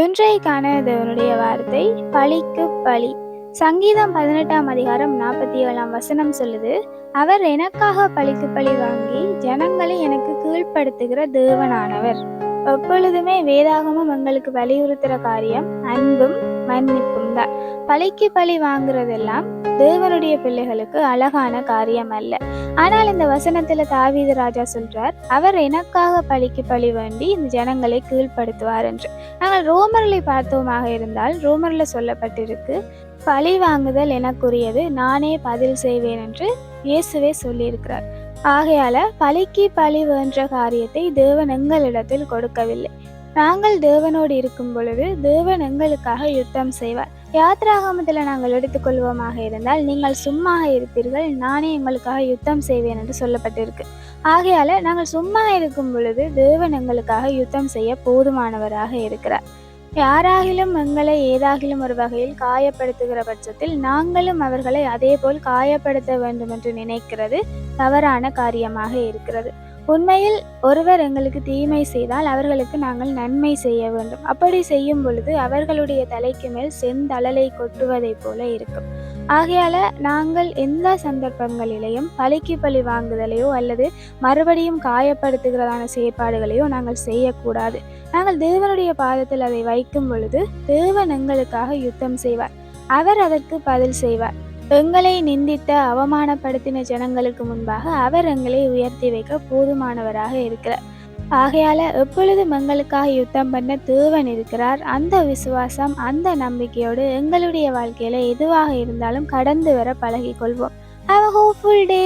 இன்றைக்கான தேவனுடைய வார்த்தை பழிக்கு பழி. சங்கீதம் பதினெட்டாம் அதிகாரம் நாற்பத்தி ஏழாம் வசனம் சொல்லுது அவர் எனக்காக பழிக்கு பழி வாங்கி ஜனங்களை எனக்கு கீழ்ப்படுத்துகிற தேவனானவர். எப்பொழுதுமே வேதாகமம் எங்களுக்கு வலியுறுத்துற காரியம் அன்பும் மன்னிப்பும் தான். பழிக்கு பழி வாங்குறதெல்லாம் தேவனுடைய பிள்ளைகளுக்கு அழகான காரியம் அல்ல ஆனால் இந்த வசனத்துல தாவீது ராஜா சொல்றார் அவர் எனக்காக பழிக்கு பழி வேண்டி இந்த ஜனங்களை கீழ்ப்படுத்துவார் என்று. நாங்கள் ரோமர்களை பார்த்தோமாக இருந்தால் ரோமர்ல சொல்லப்பட்டிருக்கு பழி வாங்குதல் எனக்குரியது நானே பதில் செய்வேன் என்று இயேசுவே சொல்லியிருக்கிறார். ஆகையால பழிக்கு பழி வேண்ட காரியத்தை தேவன் எங்களிடத்தில் கொடுக்கவில்லை. நாங்கள் தேவனோடு இருக்கும் பொழுது தேவன் எங்களுக்காக யுத்தம் செய்வார். யாத்ராகமத்தில் நாங்கள் எடுத்துக்கொள்வோமாக இருந்தால் நீங்கள் சும்மா இருப்பீர்கள். நானே எங்களுக்காக யுத்தம் செய்வேன் என்று சொல்லப்பட்டிருக்கு. ஆகையால நாங்கள் சும்மா இருக்கும் பொழுது தேவன் எங்களுக்காக யுத்தம் செய்ய போதுமானவராக இருக்கிறார். யாராகிலும் எங்களை ஏதாகிலும் ஒரு வகையில் காயப்படுத்துகிற பட்சத்தில் நாங்களும் அவர்களை அதேபோல் காயப்படுத்த வேண்டும் என்று நினைக்கிறது தவறான காரியமாக இருக்கிறது. உண்மையில் ஒருவர் எங்களுக்கு தீமை செய்தால் அவர்களுக்கு நாங்கள் நன்மை செய்ய வேண்டும். அப்படி செய்யும் பொழுது அவர்களுடைய தலைக்கு மேல் செந்தளலை கொட்டுவதைப் போல இருக்கும். ஆகையால நாங்கள் எந்த சந்தர்ப்பங்களிலேயும் பழிக்கு பழி வாங்குதலையோ அல்லது மறுபடியும் காயப்படுத்துகிறதான செயற்பாடுகளையோ நாங்கள் செய்யக்கூடாது. நாங்கள் தேவனுடைய பாதத்தில் அதை வைக்கும் பொழுது தேவன் எங்களுக்காக யுத்தம் செய்வார். அவர் அதற்கு பதில் செய்வார். எங்களை நிந்தித்த அவமானப்படுத்தின ஜனங்களுக்கு முன்பாக அவர் எங்களை உயர்த்தி வைக்க போதுமானவராக இருக்கிறார். ஆகையால எப்பொழுதும் எங்களுக்காக யுத்தம் பண்ண தேவன் இருக்கிறார் அந்த விசுவாசம் அந்த நம்பிக்கையோடு எங்களுடைய வாழ்க்கையில எதுவாக இருந்தாலும் கடந்து வர பழகிக் கொள்வோம் ஹாவ் அ ஹோப்ஃபுல் டே